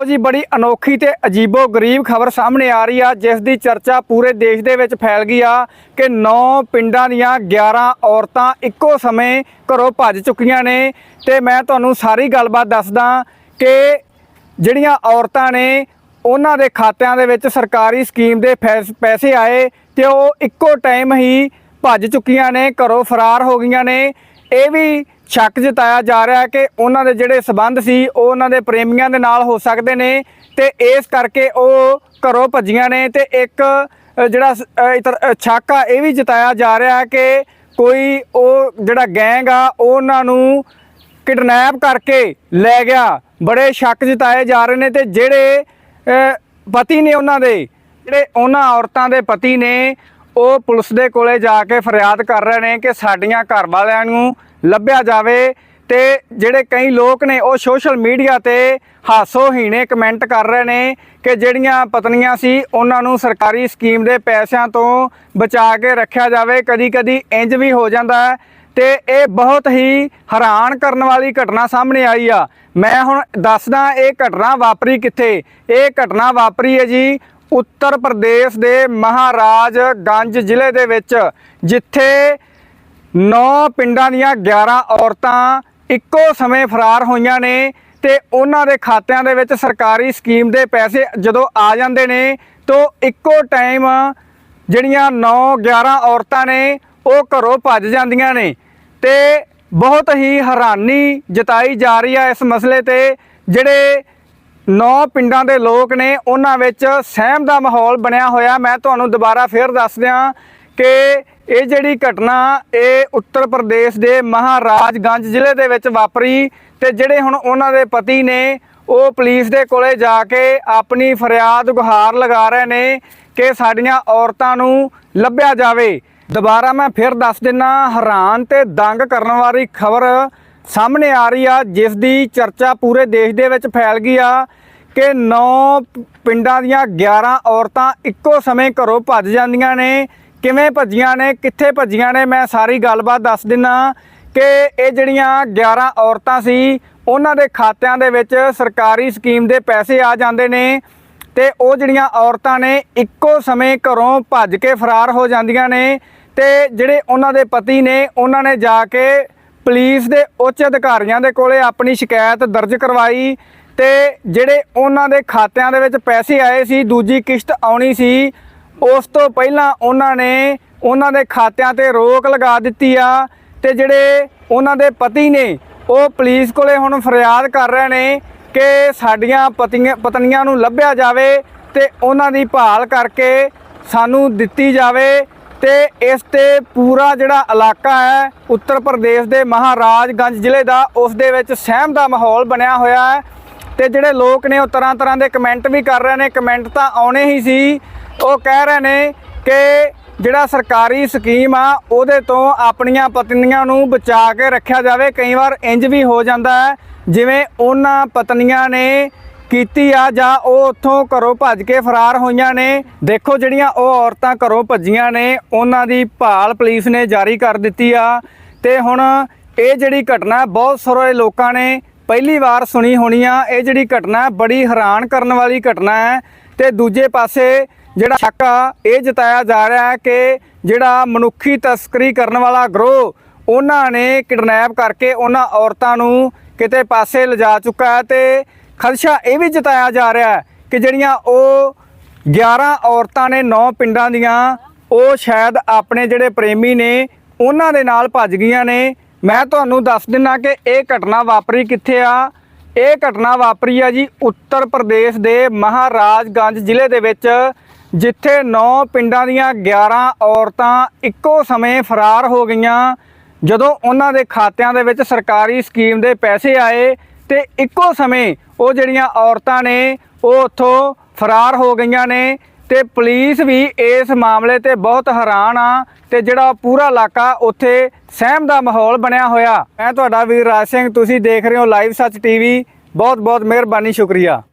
ਲਓ ਜੀ, ਬੜੀ ਅਨੋਖੀ ਤੇ ਅਜੀਬੋ ਗਰੀਬ ਖਬਰ ਸਾਹਮਣੇ ਆ ਰਹੀ ਆ, ਜਿਸ ਦੀ ਚਰਚਾ ਪੂਰੇ ਦੇਸ਼ ਦੇ ਵਿੱਚ ਫੈਲ ਗਈ ਆ ਕਿ 9 ਪਿੰਡਾਂ ਦੀਆਂ 11 ਔਰਤਾਂ ਇੱਕੋ ਸਮੇਂ ਘਰੋਂ ਭੱਜ ਚੁੱਕੀਆਂ ਨੇ। ਤੇ ਮੈਂ ਤੁਹਾਨੂੰ ਸਾਰੀ ਗੱਲਬਾਤ ਦੱਸਦਾ ਕਿ ਜਿਹੜੀਆਂ ਔਰਤਾਂ ਨੇ, ਉਹਨਾਂ ਦੇ ਖਾਤਿਆਂ ਦੇ ਵਿੱਚ ਸਰਕਾਰੀ ਸਕੀਮ ਦੇ ਫੈਸ- ਪੈਸੇ ਆਏ ਤੇ ਉਹ ਇੱਕੋ ਟਾਈਮ ਹੀ ਭੱਜ ਚੁੱਕੀਆਂ ਨੇ, ਘਰੋਂ ਫਰਾਰ ਹੋ ਗਈਆਂ ਨੇ। ਇਹ ਵੀ ਸ਼ੱਕ ਜਤਾਇਆ ਜਾ ਰਿਹਾ ਹੈ ਕਿ ਉਹਨਾਂ ਦੇ ਜਿਹੜੇ ਸਬੰਧ ਸੀ, ਉਹ ਉਹਨਾਂ ਦੇ ਪ੍ਰੇਮੀਆਂ ਦੇ ਨਾਲ ਹੋ ਸਕਦੇ ਨੇ ਤੇ ਇਸ ਕਰਕੇ ਉਹ ਘਰੋਂ ਭੱਜੀਆਂ ਨੇ ਤੇ ਇੱਕ ਜਿਹੜਾ ਸ- ਸ਼ੱਕ ਆ ਇਹ ਵੀ ਜਤਾਇਆ ਜਾ ਰਿਹਾ ਹੈ ਕਿ ਕੋਈ ਉਹ ਜਿਹੜਾ ਗੈਂਗ ਆ, ਉਹ ਉਹਨਾਂ ਨੂੰ ਕਿਡਨੈਪ ਕਰਕੇ ਲੈ ਗਿਆ। ਬੜੇ ਸ਼ੱਕ ਜਤਾਏ ਜਾ ਰਹੇ ਨੇ ਤੇ ਜਿਹੜੇ ਪਤੀ ਨੇ ਉਹਨਾਂ ਦੇ, ਜਿਹੜੇ ਉਹਨਾਂ ਔਰਤਾਂ ਦੇ ਪਤੀ ਨੇ ਉਹ ਪੁਲਿਸ ਦੇ ਕੋਲੇ ਜਾ ਕੇ ਫਰਿਆਦ ਕਰ ਰਹੇ ਨੇ ਕਿ ਸਾਡੀਆਂ ਘਰ ਵਾਲਿਆਂ ਨੂੰ ਲੱਭਿਆ ਜਾਵੇ ਤੇ ਜਿਹੜੇ ਕਈ ਲੋਕ ਨੇ ਉਹ ਸੋਸ਼ਲ ਮੀਡੀਆ ਤੇ ਹਾਸੋਹੀਣੇ ਕਮੈਂਟ ਕਰ ਰਹੇ ਨੇ ਕਿ ਜਿਹੜੀਆਂ ਪਤਨੀਆਂ ਸੀ, ਉਹਨਾਂ ਨੂੰ ਸਰਕਾਰੀ ਸਕੀਮ ਦੇ ਪੈਸਿਆਂ ਤੋਂ ਬਚਾ ਕੇ ਰੱਖਿਆ ਜਾਵੇ ਕਦੀ ਕਦੀ ਇੰਜ ਵੀ ਹੋ ਜਾਂਦਾ ਹੈ। ਤੇ ਇਹ ਬਹੁਤ ਹੀ ਹੈਰਾਨ ਕਰਨ ਵਾਲੀ ਘਟਨਾ ਸਾਹਮਣੇ ਆਈ ਆ। ਮੈਂ ਹੁਣ ਦੱਸਦਾ ਇਹ ਘਟਨਾ ਵਾਪਰੀ ਕਿੱਥੇ? ਇਹ ਘਟਨਾ ਵਾਪਰੀ ਹੈ ਜੀ ਉੱਤਰ ਪ੍ਰਦੇਸ਼ ਦੇ ਮਹਾਰਾਜ ਗੰਜ ਜ਼ਿਲ੍ਹੇ ਦੇ ਵਿੱਚ, ਜਿੱਥੇ 9 ਪਿੰਡਾਂ ਦੀਆਂ 11 ਔਰਤਾਂ ਇੱਕੋ ਸਮੇਂ ਫਰਾਰ ਹੋਈਆਂ ਨੇ ਤੇ ਉਹਨਾਂ ਦੇ ਖਾਤਿਆਂ ਦੇ ਵਿੱਚ ਸਰਕਾਰੀ ਸਕੀਮ ਦੇ ਪੈਸੇ ਜਦੋਂ ਆ ਜਾਂਦੇ ਨੇ, ਤਾਂ ਇੱਕੋ ਟਾਈਮ ਜਿਹੜੀਆਂ 9 11 ਔਰਤਾਂ ਨੇ, ਉਹ ਘਰੋਂ ਭੱਜ ਜਾਂਦੀਆਂ ਨੇ ਤੇ ਬਹੁਤ ਹੀ ਹੈਰਾਨੀ ਜਤਾਈ ਜਾ ਰਹੀ ਹੈ ਇਸ ਮਸਲੇ ਤੇ, ਜਿਹੜੇ ਨੌ ਪਿੰਡਾਂ ਦੇ ਲੋਕ ਨੇ ਉਹਨਾਂ ਵਿੱਚ ਸਹਿਮ ਦਾ ਮਾਹੌਲ ਬਣਿਆ ਹੋਇਆ। ਮੈਂ ਤੁਹਾਨੂੰ ਦੁਬਾਰਾ ਫੇਰ ਦੱਸ ਦਿਆਂ ਕਿ ਇਹ ਜਿਹੜੀ ਘਟਨਾ ਇਹ ਉੱਤਰ ਪ੍ਰਦੇਸ਼ ਦੇ ਮਹਾਰਾਜਗੰਜ ਜ਼ਿਲ੍ਹੇ ਦੇ ਵਿੱਚ ਵਾਪਰੀ ਤੇ ਜਿਹੜੇ ਹੁਣ ਉਹਨਾਂ ਦੇ ਪਤੀ ਨੇ, ਉਹ ਪੁਲਿਸ ਦੇ ਕੋਲੇ ਜਾ ਕੇ ਆਪਣੀ ਫਰਿਆਦ ਗੁਹਾਰ ਲਗਾ ਰਹੇ ਨੇ ਕਿ ਸਾਡੀਆਂ ਔਰਤਾਂ ਨੂੰ ਲੱਭਿਆ ਜਾਵੇ। ਦੁਬਾਰਾ ਮੈਂ ਫਿਰ ਦੱਸ ਦਿੰਨਾ, ਹੈਰਾਨ ਤੇ ਦੰਗ ਕਰਨ ਵਾਲੀ ਖਬਰ ਸਾਹਮਣੇ ਆ ਰਹੀ ਆ, ਜਿਸ ਦੀ ਚਰਚਾ ਪੂਰੇ ਦੇਸ਼ ਦੇ ਵਿੱਚ ਫੈਲ ਗਈ ਆ ਕਿ 9 ਪਿੰਡਾਂ ਦੀਆਂ 11 ਔਰਤਾਂ ਇੱਕੋ ਸਮੇਂ ਘਰੋਂ ਭੱਜ ਜਾਂਦੀਆਂ ਨੇ, ਕਿਵੇਂ ਭੱਜੀਆਂ ਨੇ, ਕਿੱਥੇ ਭੱਜੀਆਂ ਨੇ, ਮੈਂ ਸਾਰੀ ਗੱਲਬਾਤ ਦੱਸ ਦਿੰਨਾ ਕਿ ਇਹ ਜਿਹੜੀਆਂ 11 ਔਰਤਾਂ ਸੀ, ਉਹਨਾਂ ਦੇ ਖਾਤਿਆਂ ਦੇ ਵਿੱਚ ਸਰਕਾਰੀ ਸਕੀਮ ਦੇ ਪੈਸੇ ਆ ਜਾਂਦੇ ਨੇ ਤੇ ਉਹ ਜਿਹੜੀਆਂ ਔਰਤਾਂ ਨੇ, ਇੱਕੋ ਸਮੇਂ ਘਰੋਂ ਭੱਜ ਕੇ ਫਰਾਰ ਹੋ ਜਾਂਦੀਆਂ ਨੇ ਤੇ ਜਿਹੜੇ ਉਹਨਾਂ ਦੇ ਪਤੀ ਨੇ, ਉਹਨਾਂ ਨੇ ਜਾ ਕੇ ਪੁਲਿਸ ਦੇ ਉੱਚ ਅਧਿਕਾਰੀਆਂ ਦੇ ਕੋਲੇ ਆਪਣੀ ਸ਼ਿਕਾਇਤ ਦਰਜ ਕਰਵਾਈ ਤੇ ਜਿਹੜੇ ਉਹਨਾਂ ਦੇ ਖਾਤਿਆਂ ਦੇ ਵਿੱਚ ਪੈਸੇ ਆਏ ਸੀ, ਦੂਜੀ ਕਿਸ਼ਤ ਆਉਣੀ ਸੀ, ਉਸ ਤੋਂ ਪਹਿਲਾਂ ਉਹਨਾਂ ਨੇ ਉਹਨਾਂ ਦੇ ਖਾਤਿਆਂ ਤੇ ਰੋਕ ਲਗਾ ਦਿੱਤੀ ਆ ਤੇ ਜਿਹੜੇ ਉਹਨਾਂ ਦੇ ਪਤੀ ਨੇ, ਉਹ ਪੁਲਿਸ ਕੋਲੇ ਹੁਣ ਫਰਿਆਦ ਕਰ ਰਹੇ ਨੇ ਕਿ ਸਾਡੀਆਂ ਪਤੀਆਂ, ਪਤਨੀਆਂ ਨੂੰ ਲੱਭਿਆ ਜਾਵੇ ਤੇ ਉਹਨਾਂ ਦੀ ਭਾਲ ਕਰਕੇ ਸਾਨੂੰ ਦਿੱਤੀ ਜਾਵੇ ਤੇ ਇਸ ਤੇ ਪੂਰਾ ਜਿਹੜਾ ਇਲਾਕਾ ਹੈ, ਉੱਤਰ ਪ੍ਰਦੇਸ਼ ਦੇ ਮਹਾਰਾਜਗੰਜ ਜ਼ਿਲ੍ਹੇ ਦਾ, ਉਸ ਦੇ ਵਿੱਚ ਸਹਿਮ ਦਾ ਮਾਹੌਲ ਬਣਿਆ ਹੋਇਆ ਹੈ। ਤੇ ਜਿਹੜੇ ਲੋਕ ਨੇ, ਉਹ ਤਰ੍ਹਾਂ ਤਰ੍ਹਾਂ ਦੇ ਕਮੈਂਟ ਵੀ ਕਰ ਰਹੇ ਨੇ, ਕਮੈਂਟ ਤਾਂ ਆਉਣੇ ਹੀ ਸੀ। ਉਹ ਕਹਿ ਰਹੇ ਨੇ ਕਿ ਜਿਹੜਾ ਸਰਕਾਰੀ ਸਕੀਮ ਆ, ਉਹਦੇ ਤੋਂ ਆਪਣੀਆਂ ਪਤਨੀਆਂ ਨੂੰ ਬਚਾ ਕੇ ਰੱਖਿਆ ਜਾਵੇ। ਕਈ ਵਾਰ ਇੰਜ ਵੀ ਹੋ ਜਾਂਦਾ ਹੈ, ਜਿਵੇਂ ਉਹਨਾਂ ਪਤਨੀਆਂ ਨੇ ਕੀਤੀ ਆ ਜਾਂ ਉਹ ਉੱਥੋਂ ਘਰੋਂ ਭੱਜ ਕੇ ਫਰਾਰ ਹੋਈਆਂ ਨੇ। ਦੇਖੋ ਜਿਹੜੀਆਂ ਉਹ ਔਰਤਾਂ ਘਰੋਂ ਭੱਜੀਆਂ ਨੇ, ਉਹਨਾਂ ਦੀ ਭਾਲ ਪੁਲਿਸ ਨੇ ਜਾਰੀ ਕਰ ਦਿੱਤੀ ਆ। ਤੇ ਹੁਣ ਇਹ ਜਿਹੜੀ ਘਟਨਾ ਬਹੁਤ ਸਾਰੇ ਲੋਕਾਂ ਨੇ ਪਹਿਲੀ ਵਾਰ ਸੁਣੀ ਹੋਣੀ ਆ। ਇਹ ਜਿਹੜੀ ਘਟਨਾ ਬੜੀ ਹੈਰਾਨ ਕਰਨ ਵਾਲੀ ਘਟਨਾ ਹੈ। ਤੇ ਦੂਜੇ ਪਾਸੇ ਜਿਹੜਾ ਸ਼ੱਕ ਆ, ਇਹ ਜਤਾਇਆ ਜਾ ਰਿਹਾ ਹੈ ਕਿ ਜਿਹੜਾ ਮਨੁੱਖੀ ਤਸਕਰੀ ਕਰਨ ਵਾਲਾ ਗਰੋਹ, ਉਹਨਾਂ ਨੇ ਕਿਡਨੈਪ ਕਰਕੇ ਉਹਨਾਂ ਔਰਤਾਂ ਨੂੰ ਕਿਤੇ ਪਾਸੇ ਲਿਜਾ ਚੁੱਕਾ ਹੈ। ਤੇ ਖਦਸ਼ਾ ਇਹ ਵੀ ਜਤਾਇਆ ਜਾ ਰਿਹਾ ਹੈ ਕਿ ਜਿਹੜੀਆਂ ਉਹ 11 ਔਰਤਾਂ ਨੇ 9 ਪਿੰਡਾਂ ਦੀਆਂ, ਉਹ ਸ਼ਾਇਦ ਆਪਣੇ ਜਿਹੜੇ ਪ੍ਰੇਮੀ ਨੇ, ਉਹਨਾਂ ਦੇ ਨਾਲ ਭੱਜ ਗਈਆਂ ਨੇ। ਮੈਂ ਤੁਹਾਨੂੰ ਦੱਸ ਦਿੰਨਾ ਕਿ ਇਹ ਘਟਨਾ ਵਾਪਰੀ ਕਿੱਥੇ ਆ? ਇਹ ਘਟਨਾ ਵਾਪਰੀ ਆ ਜੀ ਉੱਤਰ ਪ੍ਰਦੇਸ਼ ਦੇ ਮਹਾਰਾਜਗੰਜ ਜ਼ਿਲ੍ਹੇ ਦੇ ਵਿੱਚ, ਜਿੱਥੇ 9 ਪਿੰਡਾਂ ਦੀਆਂ 11 ਔਰਤਾਂ ਇੱਕੋ ਸਮੇਂ ਫਰਾਰ ਹੋ ਗਈਆਂ। ਜਦੋਂ ਉਹਨਾਂ ਦੇ ਖਾਤਿਆਂ ਦੇ ਵਿੱਚ ਸਰਕਾਰੀ ਸਕੀਮ ਦੇ ਪੈਸੇ ਆਏ ਤੇ ਇੱਕੋ ਸਮੇਂ ਉਹ ਜਿਹੜੀਆਂ ਔਰਤਾਂ ਨੇ, ਉਹ ਉੱਥੋਂ ਫਰਾਰ ਹੋ ਗਈਆਂ ਨੇ ਤੇ ਪੁਲਿਸ ਵੀ ਇਸ ਮਾਮਲੇ ਤੇ ਬਹੁਤ ਹੈਰਾਨ ਆ ਤੇ ਜਿਹੜਾ ਪੂਰਾ ਇਲਾਕਾ ਉੱਥੇ ਸਹਿਮ ਦਾ ਮਾਹੌਲ ਬਣਿਆ ਹੋਇਆ। ਮੈਂ ਤੁਹਾਡਾ ਵੀਰ ਰਾਜ ਸਿੰਘ, ਤੁਸੀਂ ਦੇਖ ਰਹੇ ਹੋ ਲਾਈਵ ਸੱਚ ਟੀਵੀ। ਬਹੁਤ ਬਹੁਤ ਮਿਹਰਬਾਨੀ, ਸ਼ੁਕਰੀਆ।